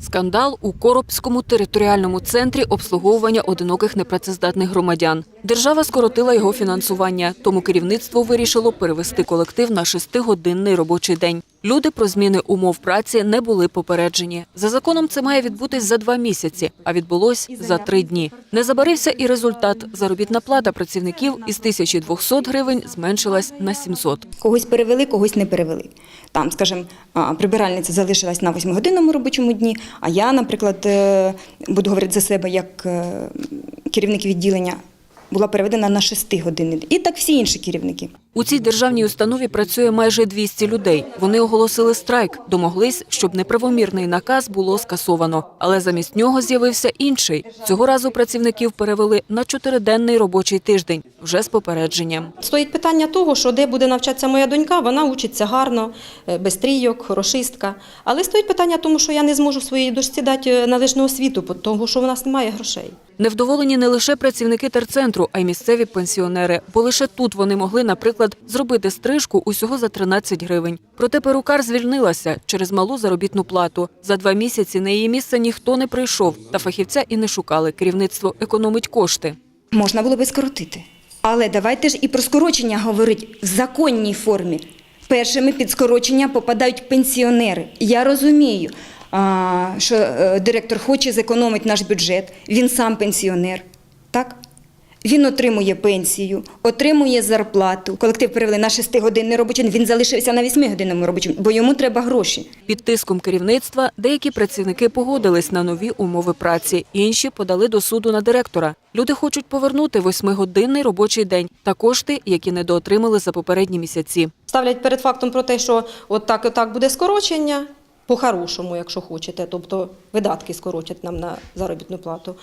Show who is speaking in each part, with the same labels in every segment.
Speaker 1: Скандал у Коробському територіальному центрі обслуговування одиноких непрацездатних громадян. Держава скоротила його фінансування, тому керівництво вирішило перевести колектив на шестигодинний робочий день. Люди про зміни умов праці не були попереджені. За законом це має відбутись за два місяці, а відбулось за три дні. Не забарився і результат. Заробітна плата працівників із 1200 гривень зменшилась на 700.
Speaker 2: Когось перевели, когось не перевели. Там, скажімо, прибиральниця залишилась на 8-годинному робочому дні, а я, наприклад, е, буду говорити за себе як е, керівник відділення, була переведена на 6 годин. І так всі інші керівники.
Speaker 1: У цій державній установі працює майже 200 людей. Вони оголосили страйк, домоглись, щоб неправомірний наказ було скасовано. Але замість нього з'явився інший. Цього разу працівників перевели на чотириденний робочий тиждень, вже з попередженням.
Speaker 3: Стоїть питання того, що де буде навчатися моя донька, вона учиться гарно, е, без трійок, хорошистка. Але стоїть питання тому, що я не зможу своїй дочці дати е, належну освіту, бо- тому що в нас немає грошей.
Speaker 1: Невдоволені не лише працівники терцентру, а й місцеві пенсіонери, бо лише тут вони могли, наприклад, зробити стрижку усього за 13 гривень. Проте перукар звільнилася через малу заробітну плату. За два місяці на її місце ніхто не прийшов, та фахівця і не шукали. Керівництво економить кошти.
Speaker 2: Можна було би скоротити. Але давайте ж і про скорочення говорити в законній формі. Першими під скорочення попадають пенсіонери. Я розумію, що е, директор хоче зекономити наш бюджет. Він сам пенсіонер. Він отримує пенсію, отримує зарплату. Колектив перевели на 6-годинний робочий день, він залишився на 8-годинному робочому, бо йому треба гроші.
Speaker 1: Під тиском керівництва деякі працівники погодились на нові умови праці, інші подали до суду на директора. Люди хочуть повернути восьмигодинний робочий день та кошти, які недоотримали за попередні місяці.
Speaker 3: Ставлять перед фактом про те, що от так і так буде скорочення, по-хорошому, якщо хочете, тобто видатки скоротять нам на заробітну плату.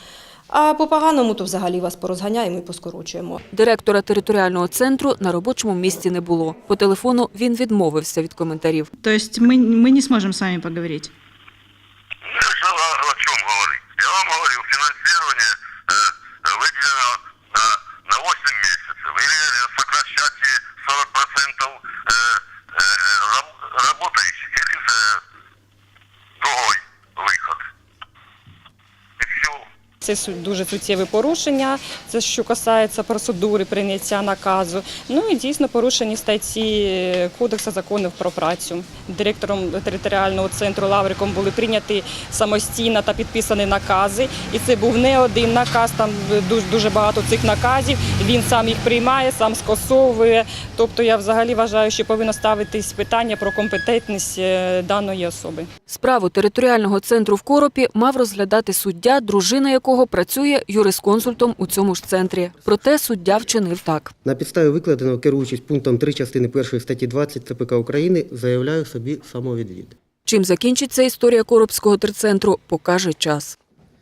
Speaker 3: А по-поганому, то взагалі вас порозганяємо і поскорочуємо.
Speaker 1: Директора територіального центру на робочому місці не було. По телефону він відмовився від коментарів.
Speaker 4: То есть мы, мы не сможем с вами поговорить.
Speaker 5: Ну, что, о, о чем говорить? Я вам говорил, финансирование э, выделено на, на 8 месяцев.
Speaker 6: Це дуже суттєве порушення, це що касається процедури прийняття наказу. Ну і дійсно порушені статті Кодексу законів про працю. Директором територіального центру Лавриком були прийняті самостійно та підписані накази. І це був не один наказ, там дуже, багато цих наказів. Він сам їх приймає, сам скасовує. Тобто я взагалі вважаю, що повинно ставитись питання про компетентність е, даної особи.
Speaker 1: Справу територіального центру в Коропі мав розглядати суддя, дружина якого працює юрисконсультом у цьому ж центрі. Проте суддя вчинив так.
Speaker 7: На підставі викладеного, керуючись пунктом 3 частини 1 статті 20 ЦПК України, заявляю собі самовідвід.
Speaker 1: Чим закінчиться історія Коробського терцентру, покаже час.